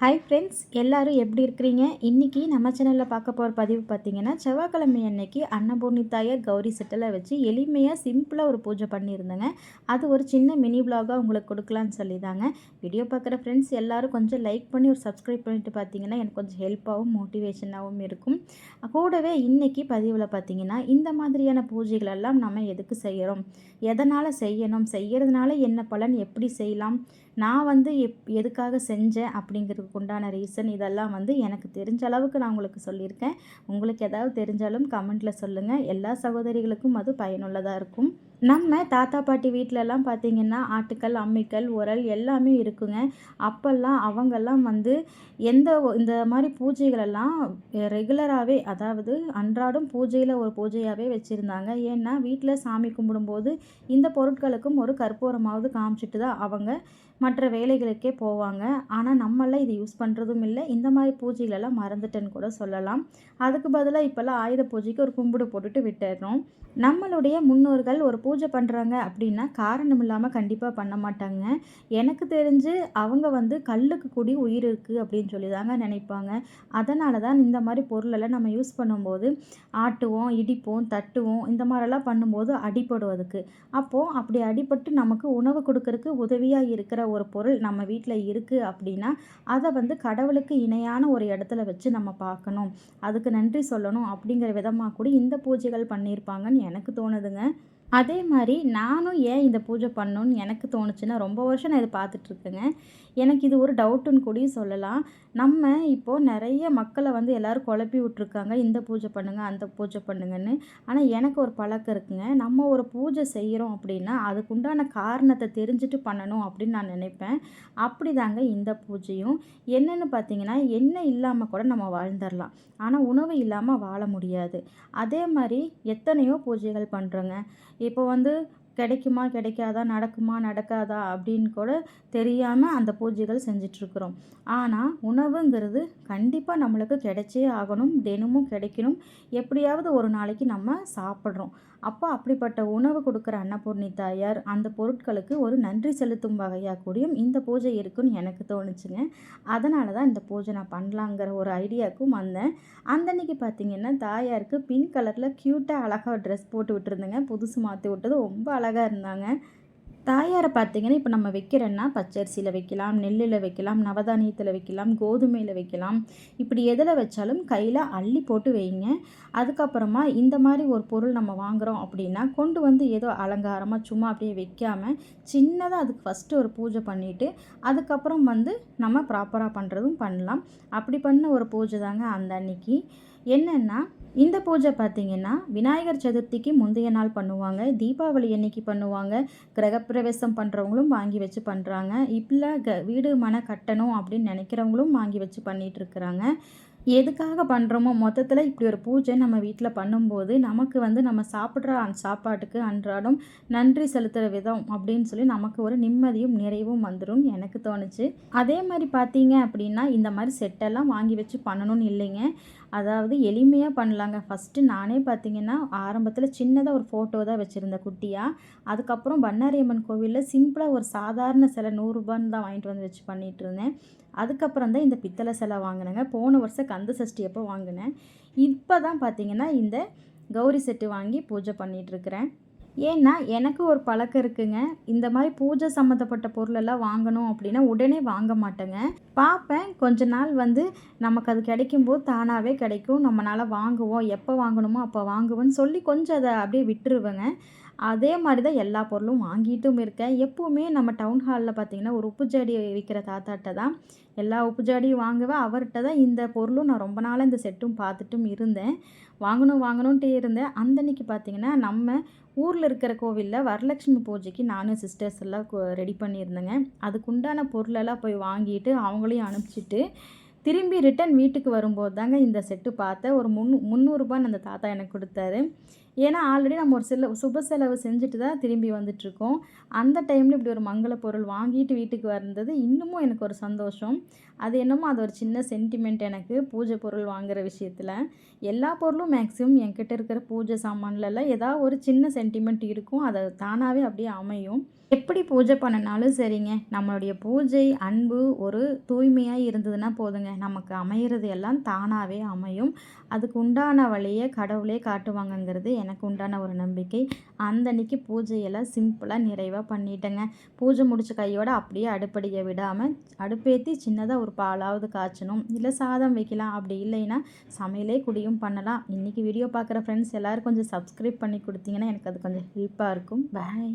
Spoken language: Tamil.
ஹாய் ஃப்ரெண்ட்ஸ் எல்லோரும் எப்படி இருக்கிறீங்க? இன்றைக்கி நம்ம சேனலில் பார்க்க போகிற பதிவு பார்த்திங்கன்னா செவ்வாய்க்கிழமை அன்னைக்கு அன்னபூர்ணி தாயார் கௌரி செட்டலை வச்சு எளிமையாக சிம்பிளாக ஒரு பூஜை பண்ணியிருந்தேங்க. அது ஒரு சின்ன மினி விலாகாக உங்களுக்கு கொடுக்கலான்னு சொல்லி தாங்க வீடியோ பார்க்குற ஃப்ரெண்ட்ஸ் எல்லோரும் கொஞ்சம் லைக் பண்ணி ஒரு சப்ஸ்கிரைப் பண்ணிட்டு பார்த்தீங்கன்னா எனக்கு கொஞ்சம் ஹெல்ப்பாகவும் மோட்டிவேஷனாகவும் இருக்கும். கூடவே இன்றைக்கி பதிவில் பார்த்தீங்கன்னா இந்த மாதிரியான பூஜைகள் எல்லாம் நம்ம எதுக்கு செய்கிறோம் எதனால் செய்யணும்? செய்கிறதுனால என்ன பலன்? எப்படி செய்யலாம்? நான் வந்து எப் எதுக்காக செஞ்சேன் அப்படிங்கிறது அதுக்கு உண்டான ரீசன் இதெல்லாம் வந்து எனக்கு தெரிஞ்ச அளவுக்கு நான் உங்களுக்கு சொல்லியிருக்கேன். உங்களுக்கு ஏதாவது தெரிஞ்சாலும் கமெண்ட்டில் சொல்லுங்கள் எல்லா சகோதரிகளுக்கும் அது பயனுள்ளதாக இருக்கும். நம்ம தாத்தா பாட்டி வீட்டிலலாம் பார்த்திங்கன்னா ஆட்டுக்கல் அம்மிக்கல் உரல் எல்லாமே இருக்குங்க. அப்போல்லாம் அவங்கெல்லாம் வந்து எந்த இந்த மாதிரி பூஜைகளெல்லாம் ரெகுலராகவே அதாவது அன்றாடம் பூஜையில் ஒரு பூஜையாகவே வச்சுருந்தாங்க. ஏன்னா வீட்டில் சாமி கும்பிடும்போது இந்த பொருட்களுக்கும் ஒரு கற்பூரமாவது காமிச்சிட்டு தான் அவங்க மற்ற வேலைகளுக்கே போவாங்க. ஆனால் நம்மளாம் இதை யூஸ் பண்ணுறதும் இல்லை. இந்த மாதிரி பூஜைகளெல்லாம் மறந்துட்டேன்னு கூட சொல்லலாம். அதுக்கு பதிலாக இப்போல்லாம் ஆயுத பூஜைக்கு ஒரு கும்பிடு போட்டுட்டு விட்டுடுறோம் நம்மளுடைய முன்னோர்கள் ஒரு பூஜை பண்ணுறாங்க அப்படின்னா காரணம் இல்லாமல் கண்டிப்பாக பண்ண மாட்டாங்க. எனக்கு தெரிஞ்சு அவங்க வந்து கல்லுக்கு கூடி உயிர் இருக்குது அப்படின்னு சொல்லி தாங்க நினைப்பாங்க. அதனால தான் இந்த மாதிரி பொருளெல்லாம் நம்ம யூஸ் பண்ணும்போது ஆட்டுவோம் இடிப்போம் தட்டுவோம் இந்த மாதிரிலாம் பண்ணும்போது அடிப்படுவதுக்கு அப்போது அப்படி அடிபட்டு நமக்கு உணவு கொடுக்கறதுக்கு உதவியாக இருக்கிற ஒரு பொருள் நம்ம வீட்டில் இருக்குது அப்படின்னா அதை வந்து கடவுளுக்கு இணையான ஒரு இடத்துல வச்சு நம்ம பார்க்கணும். அதுக்கு நன்றி சொல்லணும் அப்படிங்கிற விதமாக கூட இந்த பூஜைகள் பண்ணியிருப்பாங்கன்னு எனக்கு தோணுதுங்க. அதே மாதிரி நானும் ஏன் இந்த பூஜை பண்ணணுன்னு எனக்கு தோணுச்சுன்னா ரொம்ப வருஷம் நான் இதை பார்த்துட்ருக்கேங்க. எனக்கு இது ஒரு டவுட்டுன்னு கூடயும் சொல்லலாம். நம்ம இப்போது நிறைய மக்களை வந்து எல்லோரும் குழப்பி விட்ருக்காங்க இந்த பூஜை பண்ணுங்கள் அந்த பூஜை பண்ணுங்கன்னு. ஆனால் எனக்கு ஒரு பழக்கம் இருக்குங்க. நம்ம ஒரு பூஜை செய்கிறோம் அப்படின்னா அதுக்குண்டான காரணத்தை தெரிஞ்சுட்டு பண்ணணும் அப்படின்னு நான் நினைப்பேன். அப்படி தாங்க இந்த பூஜையும். என்னென்னு பார்த்தீங்கன்னா எண்ணெய் இல்லாமல் கூட நம்ம வாழ்ந்துடலாம். ஆனால் உணவு இல்லாமல் வாழ முடியாது. அதே மாதிரி எத்தனையோ பூஜைகள் பண்ணுறோங்க இப்போ வந்து கிடைக்குமா கிடைக்காதா நடக்குமா நடக்காதா அப்படின்னு கூட தெரியாமல் அந்த பூஜைகள் செஞ்சிட்ருக்குறோம். ஆனால் உணவுங்கிறது கண்டிப்பாக நம்மளுக்கு கிடைச்சே ஆகணும் தினமும் கிடைக்கணும். எப்படியாவது ஒரு நாளைக்கு நம்ம சாப்பிட்றோம். அப்போ அப்படிப்பட்ட உணவு கொடுக்குற அன்னபூர்ணி தாயார் அந்த பொருட்களுக்கு ஒரு நன்றி செலுத்தும் வகையாக கூடியும் இந்த பூஜை இருக்குன்னு எனக்கு தோணுச்சுங்க. அதனால தான் இந்த பூஜை நான் பண்ணலாங்கிற ஒரு ஐடியாவுக்கும் வந்தேன். அந்தன்னைக்கு பார்த்தீங்கன்னா தாயாருக்கு பிங்க் கலரில் க்யூட்டாக அழகாக ட்ரெஸ் போட்டு விட்டுருந்தேங்க. புதுசு மாற்றி விட்டது. ரொம்ப அழகாக இருந்தாங்க. தாயாரை பார்த்தீங்கன்னா இப்போ நம்ம வைக்கிறோன்னா பச்சரிசியில் வைக்கலாம் நெல்லில் வைக்கலாம் நவதானியத்தில் வைக்கலாம் கோதுமையில் வைக்கலாம். இப்படி எதில் வச்சாலும் கையில் அள்ளி போட்டு வைங்க. அதுக்கப்புறமா இந்த மாதிரி ஒரு பொருள் நம்ம வாங்குகிறோம் அப்படின்னா கொண்டு வந்து ஏதோ அலங்காரமாக சும்மா அப்படியே வைக்காமல் சின்னதாக அதுக்கு ஃபஸ்ட்டு ஒரு பூஜை பண்ணிவிட்டு அதுக்கப்புறம் வந்து நம்ம ப்ராப்பராக பண்ணுறதும் பண்ணலாம். அப்படி பண்ண ஒரு பூஜை தாங்க அந்த அன்னைக்கு. என்னென்னா இந்த பூஜை பார்த்திங்கன்னா விநாயகர் சதுர்த்திக்கு முந்தைய நாள் பண்ணுவாங்க தீபாவளி அன்னைக்கு பண்ணுவாங்க கிரகப்பிரவேசம் பண்ணுறவங்களும் வாங்கி வச்சு பண்ணுறாங்க இப்போ க வீடு மன கட்டணும் அப்படின்னு நினைக்கிறவங்களும் வாங்கி வச்சு பண்ணிகிட்ருக்குறாங்க எதுக்காக பண்ணுறோமோ மொத்தத்தில் இப்படி ஒரு பூஜை நம்ம வீட்டில் பண்ணும்போது நமக்கு வந்து நம்ம சாப்பிட்ற அந்த சாப்பாட்டுக்கு அன்றாடம் நன்றி செலுத்துகிற விதம் அப்படின்னு சொல்லி நமக்கு ஒரு நிம்மதியும் நிறைவும் வந்துடும் எனக்கு தோணுச்சு. அதே மாதிரி பார்த்தீங்க அப்படின்னா இந்த மாதிரி செட்டெல்லாம் வாங்கி வச்சு பண்ணணும்னு இல்லைங்க. அதாவது எளிமையாக பண்ணலாங்க. ஃபஸ்ட்டு நானே பார்த்தீங்கன்னா ஆரம்பத்தில் சின்னதாக ஒரு ஃபோட்டோ தான் வச்சுருந்தேன் குட்டியாக அதுக்கப்புறம் பண்ணாரியம்மன் கோவிலில் சிம்பிளாக ஒரு சாதாரண சிலை நூறுரூபான்னு தான் வாங்கிட்டு வந்து வச்சு பண்ணிகிட்டு இருந்தேன். அதுக்கப்புறம் தான் இந்த பித்தளை சிலை வாங்கினேங்க. போன வருஷம் கந்த சஷ்டி அப்போ வாங்கினேன். இப்போ தான் பார்த்தீங்கன்னா இந்த கௌரி செட்டு வாங்கி பூஜை பண்ணிகிட்ருக்கிறேன் ஏன்னா எனக்கு ஒரு பழக்கம் இருக்குங்க. இந்த மாதிரி பூஜை சம்மந்தப்பட்ட பொருளெல்லாம் வாங்கணும் அப்படின்னா உடனே வாங்க மாட்டேங்க. பார்ப்பேன். கொஞ்ச நாள் வந்து நமக்கு அது கிடைக்கும்போது தானாகவே கிடைக்கும். நம்மளால் வாங்குவோம். எப்போ வாங்கணுமோ அப்போ வாங்குவோன்னு சொல்லி கொஞ்சம் அதை அப்படியே விட்டுருவேங்க. அதே மாதிரி தான் எல்லா பொருளும் வாங்கிட்டும் இருக்கேன். எப்போவுமே நம்ம டவுன் ஹாலில் பார்த்திங்கன்னா ஒரு உப்பு ஜாடி விற்கிற தாத்தாட்ட தான் எல்லா உப்பு ஜாடியும் வாங்குவேன். அவர்கிட்ட தான் இந்த பொருளும் நான் ரொம்ப நாளாக இந்த செட்டும் பார்த்துட்டும் இருந்தேன். வாங்கணும் வாங்கணுன்ட்டே இருந்தேன். அந்தன்னைக்கு பார்த்திங்கன்னா நம்ம ஊரில் இருக்கிற கோவிலில் வரலட்சுமி பூஜைக்கு நானும் சிஸ்டர்ஸ் எல்லாம் ரெடி பண்ணியிருந்தேங்க. அதுக்குண்டான பொருளெல்லாம் போய் வாங்கிட்டு அவங்களையும் அனுப்பிச்சிட்டு திரும்பி ரிட்டன் வீட்டுக்கு வரும்போது தாங்க இந்த செட்டு பார்த்தேன். ஒரு முன் முந்நூறுரூபான்னு அந்த தாத்தா எனக்கு கொடுத்தாரு. ஏன்னா ஆல்ரெடி நம்ம ஒரு சில சுப செலவு செஞ்சுட்டு தான் திரும்பி வந்துட்ருக்கோம் அந்த டைமில் இப்படி ஒரு மங்கள பொருள் வாங்கிட்டு வீட்டுக்கு வந்தது இன்னமும் எனக்கு ஒரு சந்தோஷம். அது என்னமோ அது ஒரு சின்ன சென்டிமெண்ட் எனக்கு பூஜை பொருள் வாங்குகிற விஷயத்தில். எல்லா பொருளும் மேக்ஸிமம் என்கிட்ட இருக்கிற பூஜை சாமான்லலாம் ஏதாவது ஒரு சின்ன சென்டிமெண்ட் இருக்கும். அதை தானாகவே அப்படியே அமையும். எப்படி பூஜை பண்ணுனாலும் சரிங்க. நம்மளுடைய பூஜை அன்பு ஒரு தூய்மையாக இருந்ததுன்னா போதுங்க. நமக்கு அமையிறது எல்லாம் தானாகவே அமையும். அதுக்கு உண்டான வழியை கடவுளே காட்டுவாங்கங்கிறது எனக்கு உண்டான ஒரு நம்பிக்கை. அந்த அன்னைக்கு பூஜையெல்லாம் சிம்பிளாக நிறைவாக பண்ணிட்டேங்க. பூஜை முடிச்ச கையோட அப்படியே அடுப்படியை விடாமல் அடுப்பேற்றி சின்னதாக ஒரு பாலாவது காய்ச்சணும். இல்லை சாதம் வைக்கலாம். அப்படி இல்லைன்னா சமையலே குடியும் பண்ணலாம். இன்றைக்கி வீடியோ பார்க்குற ஃப்ரெண்ட்ஸ் எல்லோரும் கொஞ்சம் சப்ஸ்கிரைப் பண்ணி கொடுத்தீங்கன்னா எனக்கு அது கொஞ்சம் ஹெல்ப்பாக இருக்கும். பாய்